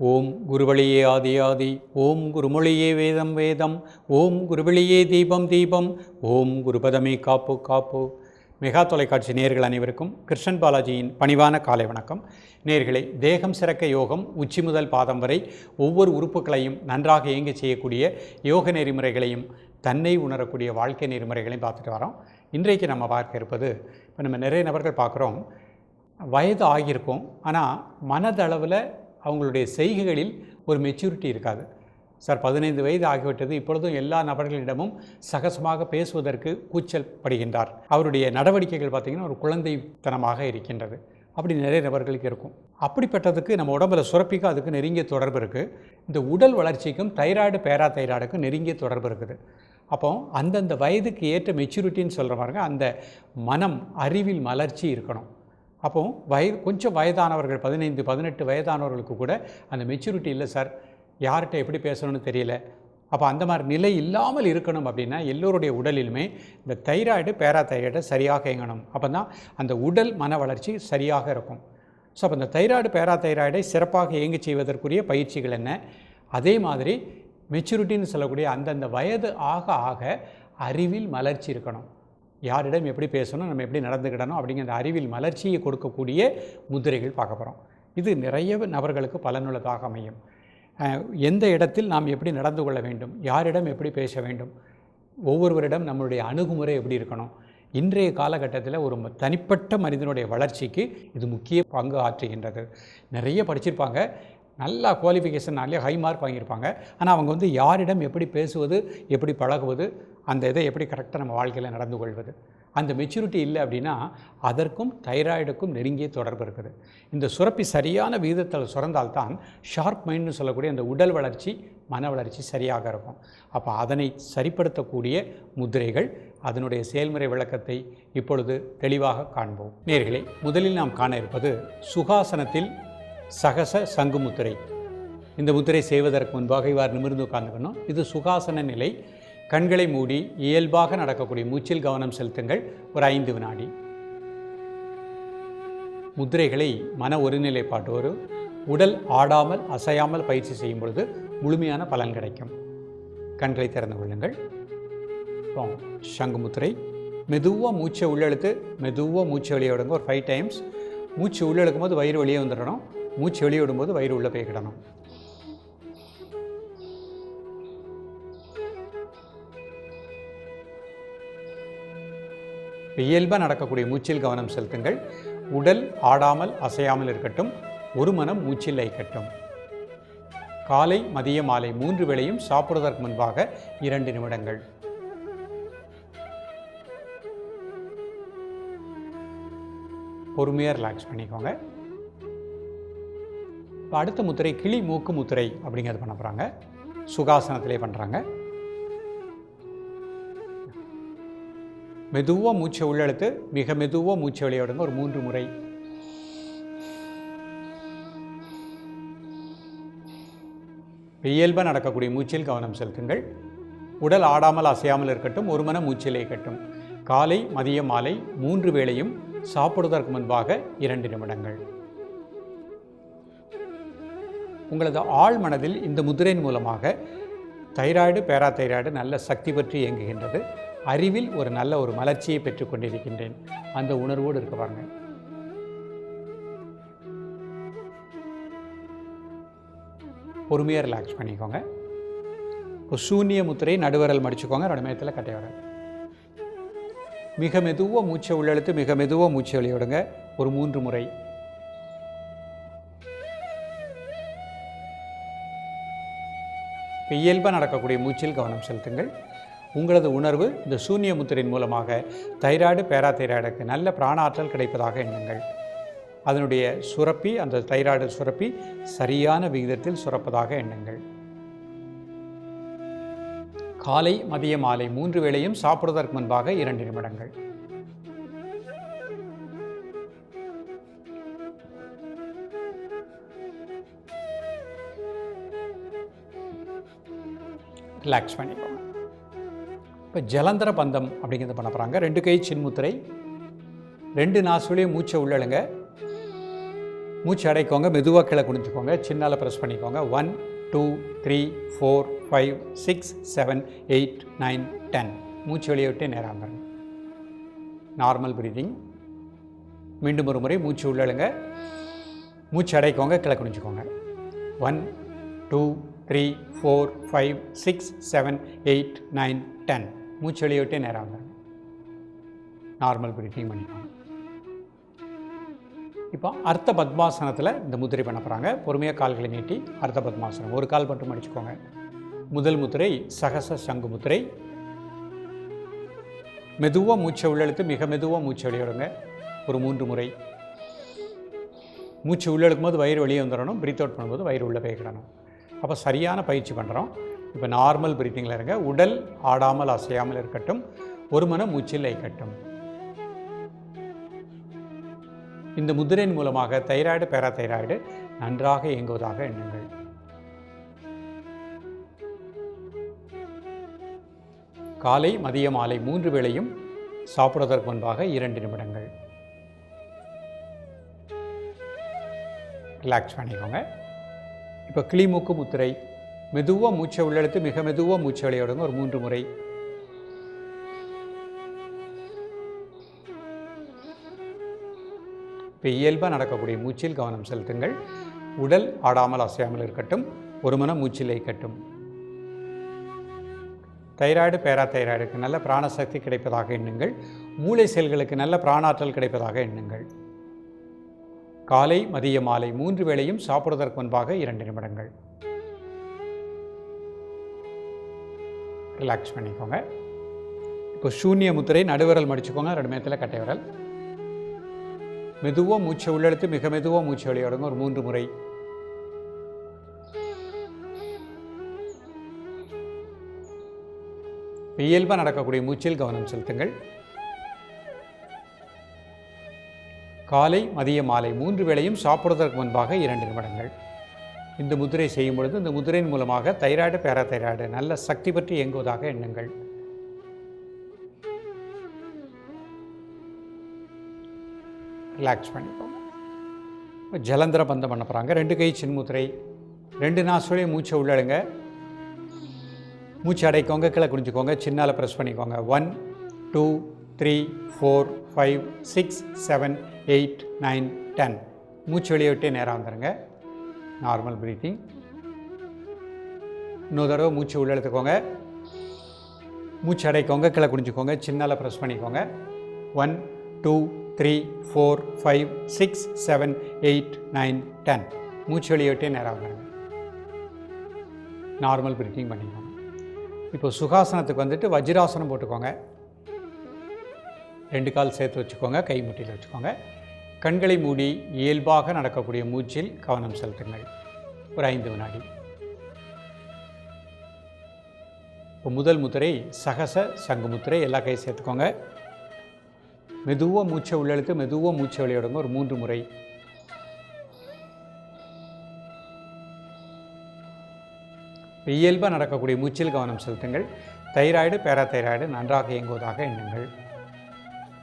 ஓம் குருவழியே ஆதி ஆதி ஓம் குருமொழியே வேதம் வேதம் ஓம் குருவழியே தீபம் தீபம் ஓம் குருபதமே காப்பு காப்பு. மெகா தொலைக்காட்சி நேர்கள் அனைவருக்கும் கிருஷ்ணன் பாலாஜியின் பணிவான காலை வணக்கம். நேர்களை தேகம் சிறக்க யோகம் உச்சி முதல் பாதம் வரை ஒவ்வொரு உறுப்புகளையும் நன்றாக இயங்க செய்யக்கூடிய யோக நெறிமுறைகளையும் தன்னை உணரக்கூடிய வாழ்க்கை நெறிமுறைகளையும் பார்த்துட்டு வரோம். இன்றைக்கு நம்ம பார்க்க இருப்பது இப்போ நம்ம நிறைய நபர்கள் பார்க்குறோம் வயது ஆகியிருக்கும் ஆனால் மனதளவில் அவங்களுடைய செய்கைகளில் ஒரு மெச்சூரிட்டி இருக்காது. சார் பதினைந்து வயது ஆகிவிட்டது. இப்பொழுதும் எல்லா நபர்களிடமும் சகசமாக பேசுவதற்கு கூச்சல் படுகின்றார் அவருடைய நடவடிக்கைகள் பார்த்திங்கன்னா ஒரு குழந்தைத்தனமாக இருக்கின்றது. அப்படி நிறைய நபர்களுக்கு இருக்கும். அப்படிப்பட்டதுக்கு நம்ம உடம்புல சுரப்பிக்கும் அதுக்கு நெருங்கிய தொடர்பு இருக்குது இந்த உடல் வளர்ச்சிக்கும் தைராய்டு பேரா தைராய்டுக்கும் நெருங்கிய தொடர்பு இருக்குது. அப்போ அந்தந்த வயதுக்கு ஏற்ற மெச்சூரிட்டின்னு சொல்கிற பாருங்க அந்த மனம் அறிவில் மலர்ச்சி இருக்கணும். அப்போ வயது கொஞ்சம் வயதானவர்கள் பதினைந்து பதினெட்டு வயதானவர்களுக்கு கூட அந்த மெச்சூரிட்டி இல்லை சார் யார்கிட்ட எப்படி பேசணும்னு தெரியல. அப்போ அந்த மாதிரி நிலை இல்லாமல் இருக்கணும் அப்படின்னா எல்லோருடைய உடலிலுமே இந்த தைராய்டு பேராதைராய்டு சரியாக இயங்கணும். அப்போ தான் அந்த உடல் மன வளர்ச்சி சரியாக இருக்கும். ஸோ அப்போ இந்த தைராய்டு பேரா தைராய்டை சிறப்பாக இயங்கி செய்வதற்குரிய பயிற்சிகள் என்ன? அதே மாதிரி மெச்சூரிட்டின்னு சொல்லக்கூடிய அந்தந்த வயது ஆக ஆக அறிவில் மலர்ச்சி இருக்கணும். யாரிடம் எப்படி பேசணும் நம்ம எப்படி நடந்துக்கிடணும் அப்படிங்கிற அந்த அறிவில் மலர்ச்சியை கொடுக்கக்கூடிய முதிரைகள் பார்க்க போகிறோம் இது நிறைய நபர்களுக்கு பலனுள்ளதாக அமையும். எந்த இடத்தில் நாம் எப்படி நடந்து கொள்ள வேண்டும் யாரிடம் எப்படி பேச வேண்டும் ஒவ்வொருவரிடம் நம்மளுடைய அணுகுமுறை எப்படி இருக்கணும் இன்றைய காலகட்டத்தில் ஒரு தனிப்பட்ட மனிதனுடைய வளர்ச்சிக்கு இது முக்கிய பங்கு ஆற்றுகின்றது. நிறைய படிச்சிருப்பாங்க. நல்லா குவாலிஃபிகேஷன்னாலே ஹை மார்க் வாங்கியிருப்பாங்க. ஆனால் அவங்க வந்து யாரிடம் எப்படி பேசுவது எப்படி பழகுவது அந்த இதை எப்படி கரெக்டாக நம்ம வாழ்க்கையில் நடந்து கொள்வது. அந்த மெச்சூரிட்டி இல்லை அப்படின்னா அதற்கும் தைராய்டுக்கும் நெருங்கிய தொடர்பு இருக்குது. இந்த சுரப்பி சரியான விகிதத்தில் சுரந்தால்தான் ஷார்ப் மைண்ட்னு சொல்லக்கூடிய அந்த உடல் வளர்ச்சி மன வளர்ச்சி சரியாக இருக்கும். அப்போ அதனை சரிப்படுத்தக்கூடிய முத்திரைகள் அதனுடைய செயல்முறை விளக்கத்தை இப்பொழுது தெளிவாக காண்போம். நேர்களை முதலில் நாம் காண இருப்பது சுகாசனத்தில் சகச சங்கு முத்திரை. இந்த முத்திரை செய்வதற்கு முன்பாக இவ்வாறு நிமிர்ந்து உட்கார்ந்துக்கணும். இது சுகாசன நிலை. கண்களை மூடி இயல்பாக நடக்கக்கூடிய மூச்சில் கவனம் செலுத்துங்கள். ஒரு ஐந்து வினாடி. முத்திரைகளை மன ஒருநிலைப்பாட்டோடு உடல் ஆடாமல் அசையாமல் பயிற்சி செய்யும் பொழுது முழுமையான பலன் கிடைக்கும். கண்களை திறந்து கொள்ளுங்கள். சங்குமுத்திரை மெதுவாக மூச்சை உள்ளெழுத்து மெதுவாக மூச்சை வெளியே விடுங்க. ஒரு ஃபைவ் டைம்ஸ் மூச்சு உள்ளெழுக்கும் போது வயிறு வெளியே வந்துடணும். மூச்சு வெளியிடும்போது வயிறு உள்ளே போய்க்கிடணும் இயல்பாக நடக்கக்கூடிய மூச்சில் கவனம் செலுத்துங்கள். உடல் ஆடாமல் அசையாமல் இருக்கட்டும். ஒரு மனம் மூச்சில் ஐக்கட்டும். காலை மதிய மாலை மூன்று வேளையும் சாப்பிடுவதற்கு முன்பாக இரண்டு நிமிடங்கள். பொறுமையாக ரிலாக்ஸ் பண்ணிக்கோங்க. இப்போ அடுத்த முத்திரை கிளி மூக்கு முத்திரை அப்படிங்கிறது பண்ண போகிறாங்க சுகாசனத்திலே பண்ணுறாங்க மெதுவாக மூச்சை உள்ளெழுத்து மிக மெதுவாக மூச்சை வெளியே ஒரு மூன்று முறை. இயல்பாக நடக்கக்கூடிய மூச்சில் கவனம் செலுத்துங்கள். உடல் ஆடாமல் அசையாமல் இருக்கட்டும் ஒரு மன மூச்சிலே இருக்கட்டும். காலை மதிய மாலை மூன்று வேளையும் சாப்பிடுவதற்கு முன்பாக இரண்டு நிமிடங்கள். உங்களது ஆழ் மனதில் இந்த முதிரையின் மூலமாக தைராய்டு பேரா தைராய்டு நல்ல சக்தி பற்றி இயங்குகின்றது. அறிவில் ஒரு நல்ல ஒரு மலர்ச்சியை பெற்றுக்கொண்டிருக்கின்றேன் அந்த உணர்வோடு இருக்க பாருங்க. பொறுமையாக ரிலாக்ஸ் பண்ணிக்கோங்க. இப்போ சூன்ய முத்திரை நடுவரல் மடிச்சுக்கோங்க. ரெண்டு மேத்தில் கட்டை வரல் மிக மெதுவாக மூச்சை உள்ளெழுத்து மிக மெதுவாக மூச்சை வெளியிடுங்க. ஒரு மூன்று முறை. இயல்பாக நடக்கக்கூடிய மூச்சில் கவனம் செலுத்துங்கள். உங்களது உணர்வு இந்த சூன்ய முத்திரையின் மூலமாக தைராய்டு பேராதைராய்டுக்கு நல்ல பிராணாற்றல் கிடைப்பதாக எண்ணுங்கள். அதனுடைய சுரப்பி அந்த தைராய்டு சுரப்பி சரியான விகிதத்தில் சுரப்பதாக எண்ணுங்கள். காலை மதிய மாலை மூன்று வேளையும் சாப்பிடுவதற்கு முன்பாக இரண்டு நிமிடங்கள். ரிலாக்ஸ் பண்ணிக்கோங்க. இப்போ ஜலந்தர பந்தம் அப்படிங்கிறத பண்ண போகிறாங்க ரெண்டு கை சின்முத்திரை ரெண்டு நாசுலையும் மூச்சை உள்ளழுங்க மூச்சு அடைக்கோங்க மெதுவாக கீழே குடிஞ்சுக்கோங்க சின்னால் ப்ரெஸ் பண்ணிக்கோங்க. One two three four five six seven eight nine ten மூச்சு வெளியே விட்டு நேராக நார்மல் ப்ரீதிங் மீண்டும் ஒரு முறை மூச்சு உள்ளழுங்க மூச்சு அடைக்கோங்க கீழே one two three four five six seven eight nine ten. மூச்சு வெளியே நேராக. நார்மல் பிரீத்திங் பண்ணிக்கோங்க. இப்போ அர்த்த பத்மாசனத்தில் இந்த முத்திரை பண்ண போகிறாங்க பொறுமையாக கால்களை நீட்டி அர்த்த பத்மாசனம். ஒரு கால் மட்டும் அடிச்சுக்கோங்க. முதல் முத்திரை சகச சங்கு முத்திரை. மெதுவாக மூச்சை உள்ளெழுத்து மிக மெதுவாக மூச்சை வெளியிடுங்க. ஒரு மூன்று முறை. மூச்சு உள்ளெழுக்கும் போது வயிறு வெளியே வந்துடணும். பிரீத் அவுட் பண்ணும்போது வயிறு உள்ளே போய்க்கிடணும். அப்போ சரியான பயிற்சி பண்ணுறோம் இப்போ நார்மல் பிரீத்திங்கில் இருங்க. உடல் ஆடாமல் அசையாமல் இருக்கட்டும். ஒரு மனம் மூச்சில் லைக்கட்டும் இந்த முதிரையின் மூலமாக தைராய்டு பேராதைராய்டு நன்றாக இயங்குவதாக எண்ணுங்கள். காலை மதிய மாலை மூன்று வேளையும் சாப்பிடுவதற்கு முன்பாக இரண்டு நிமிடங்கள். ரிலாக்ஸ் பண்ணிக்கோங்க. இப்போ கிளிமூக்கு முத்திரை மெதுவாக மூச்சை உள்ளெடுத்து மிக மெதுவாக மூச்சு விளையாடுங்க ஒரு மூன்று முறை. இப்போ இயல்பாக நடக்கக்கூடிய மூச்சில் கவனம் செலுத்துங்கள். உடல் ஆடாமல் அசையாமல் இருக்கட்டும் ஒரு மன மூச்சிலை கட்டும் தைராய்டு பேரா தைராய்டுக்கு நல்ல பிராணசக்தி கிடைப்பதாக எண்ணுங்கள். மூளை செல்களுக்கு நல்ல பிராணாற்றல் கிடைப்பதாக எண்ணுங்கள். காலை மதிய மாலை மூன்று வேளையும் சாப்பிடுவதற்கு முன்பாக இரண்டு நிமிடங்கள். ரிலாக்ஸ் பண்ணிக்கோங்க. இப்போ சூன்ய முத்திரை நடுவிரல் மடிச்சுக்கோங்க. ரெண்டு மேத்தில் கட்டை விரல். மெதுவாக மூச்சை உள்ளெடுத்து மிக மெதுவாக மூச்சை வெளியிடுங்க. ஒரு மூன்று முறை. இயல்பாக நடக்கக்கூடிய மூச்சில் கவனம் செலுத்துங்கள். காலை மதிய மாலை மூன்று வேளையும் சாப்பிடுவதற்கு முன்பாக இரண்டு நிமிடங்கள். இந்த முதிரை செய்யும் பொழுது இந்த முதிரையின் மூலமாக தைராய்டு பேராதைராய்டு நல்ல சக்தி பற்றி இயங்குவதாக எண்ணுங்கள். ரிலாக்ஸ் பண்ணிப்போம் ஜலந்திர ஜலந்தர பந்தம் பண்ண போகிறாங்க ரெண்டு கை சின்முத்திரை ரெண்டு நாசுலையும் மூச்சை உள்ளடுங்க மூச்சு அடைக்கோங்க கீழே குடிஞ்சுக்கோங்க சின்னால ப்ரெஸ் பண்ணிக்கோங்க. One two three four five six seven eight nine ten மூச்சு வெளியவிட்டே நேராக வந்துடுங்க நார்மல் ப்ரீத்திங் இன்னொரு தடவை மூச்சு உள்ள எடுத்துக்கோங்க. மூச்சு அடைக்கோங்க கீழே குடிஞ்சுக்கோங்க சின்னால் ப்ரெஸ் பண்ணிக்கோங்க. One two three four five six seven eight nine ten மூச்சு வெளியே விட்டே நேராக வந்துடுங்க நார்மல் ப்ரீத்திங் பண்ணிக்கோங்க. இப்போ சுகாசனத்துக்கு வந்துட்டு வஜ்ராசனம் போட்டுக்கோங்க. ரெண்டு கால் சேர்த்து வச்சுக்கோங்க கை முட்டியில் வச்சுக்கோங்க. கண்களை மூடி இயல்பாக நடக்கக்கூடிய மூச்சில் கவனம் செலுத்துங்கள். ஒரு ஐந்து வினாடி. இப்போ முதல் முத்திரை சகச சங்கு முத்திரை எல்லா கையும் சேர்த்துக்கோங்க. மெதுவாக மூச்சை உள்ளெழுத்து மெதுவாக மூச்சை விளையாடுங்க. ஒரு மூன்று முறை. இயல்பாக நடக்கக்கூடிய மூச்சில் கவனம் செலுத்துங்கள். தைராய்டு பேராதைராய்டு நன்றாக இயங்குவதாக எண்ணுங்கள்.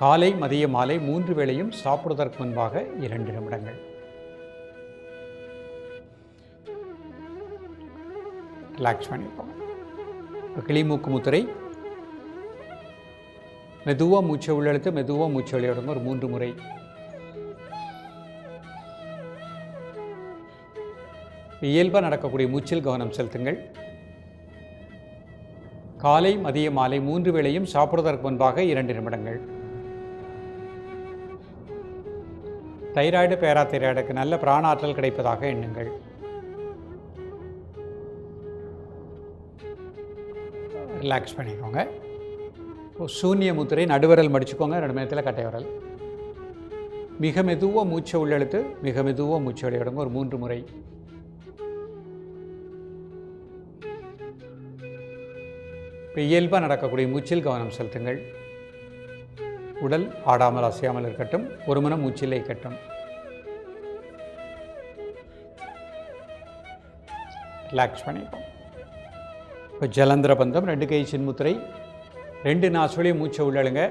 காலை மதிய மாலை மூன்று வேளையும் சாப்பிடுவதற்கு முன்பாக இரண்டு நிமிடங்கள். ரிலாக்ஸ் பண்ணிப்போம் இப்போ கிளிமூக்கு முத்திரை. மெதுவாக மூச்சை உள்ளெழுத்து மெதுவாக மூச்சை வெளியிடுங்க. ஒரு மூன்று முறை. இயல்பாக நடக்கக்கூடிய மூச்சில் கவனம் செலுத்துங்கள். காலை மதிய மாலை மூன்று வேளையும் சாப்பிடுவதற்கு முன்பாக இரண்டு நிமிடங்கள். தைராய்டு பேராதைராய்டுக்கு நல்ல பிராணாற்றல் கிடைப்பதாக எண்ணுங்கள். ரிலாக்ஸ் பண்ணிக்கோங்க. சூன்ய முத்திரை நடுவிரல் மடிச்சுக்கோங்க. ரெண்டு நேரத்தில் கட்டை விரல். மிக மெதுவாக மூச்சை உள்ளெழுத்து மிக மெதுவாக மூச்சை வெளியிடுங்க. ஒரு மூன்று முறை. இப்போ இயல்பாக நடக்கக்கூடிய மூச்சில் கவனம் செலுத்துங்கள். உடல் ஆடாமல் அசையாமல் இருக்கட்டும் ஒரு மனம் மூச்சில் இருக்கட்டும். ரிலாக்ஸ் பண்ணிப்போம். இப்போ ஜலந்திர பந்தம் ரெண்டு கை சின்முத்திரை ரெண்டு நாசுலையும் மூச்சை உள்ளழுங்க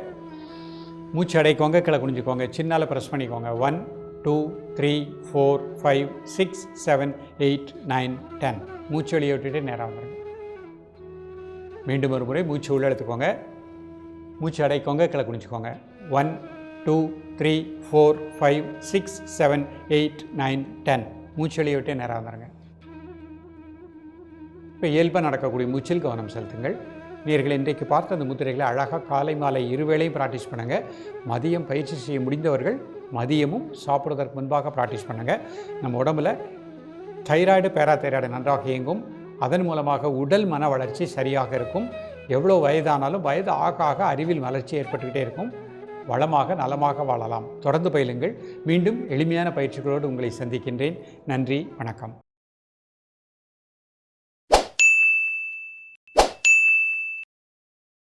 மூச்சு அடைக்கோங்க கீழே குனிஞ்சுக்கோங்க. சின்னால ப்ரெஸ் பண்ணிக்கோங்க. One two three four five six seven eight nine ten மூச்சு வெளியே விட்டுட்டு நேராக வருங்க மீண்டும் ஒரு முறை மூச்சு உள்ள எடுத்துக்கோங்க மூச்சு அடைக்கோங்க கீழே குனிச்சுக்கோங்க one two three four five six seven eight nine ten மூச்சு வெளியே விட்டு நேராக வந்துடுங்க இப்போ இயல்பாக நடக்கக்கூடிய மூச்சில் கவனம் செலுத்துங்கள். நீர்கள் இன்றைக்கு பார்த்த அந்த முத்திரைகளை அழகாக காலை மாலை இருவேளையும் ப்ராக்டிஸ் பண்ணுங்கள் மதியம் பயிற்சி செய்ய முடிந்தவர்கள் மதியமும் சாப்பிடுவதற்கு முன்பாக ப்ராக்டிஸ் பண்ணுங்கள் நம்ம உடம்புல தைராய்டு பேராதைராய்டு நன்றாக இயங்கும். அதன் மூலமாக உடல் மன வளர்ச்சி சரியாக இருக்கும். எவ்வளோ வயதானாலும் வயது ஆக ஆக அறிவில் வளர்ச்சி ஏற்பட்டுக்கிட்டே இருக்கும். வளமாக நலமாக வாழலாம். தொடர்ந்து பயிலுங்கள். மீண்டும் எளிமையான பயிற்சிகளோடு உங்களை சந்திக்கின்றேன். நன்றி. வணக்கம்.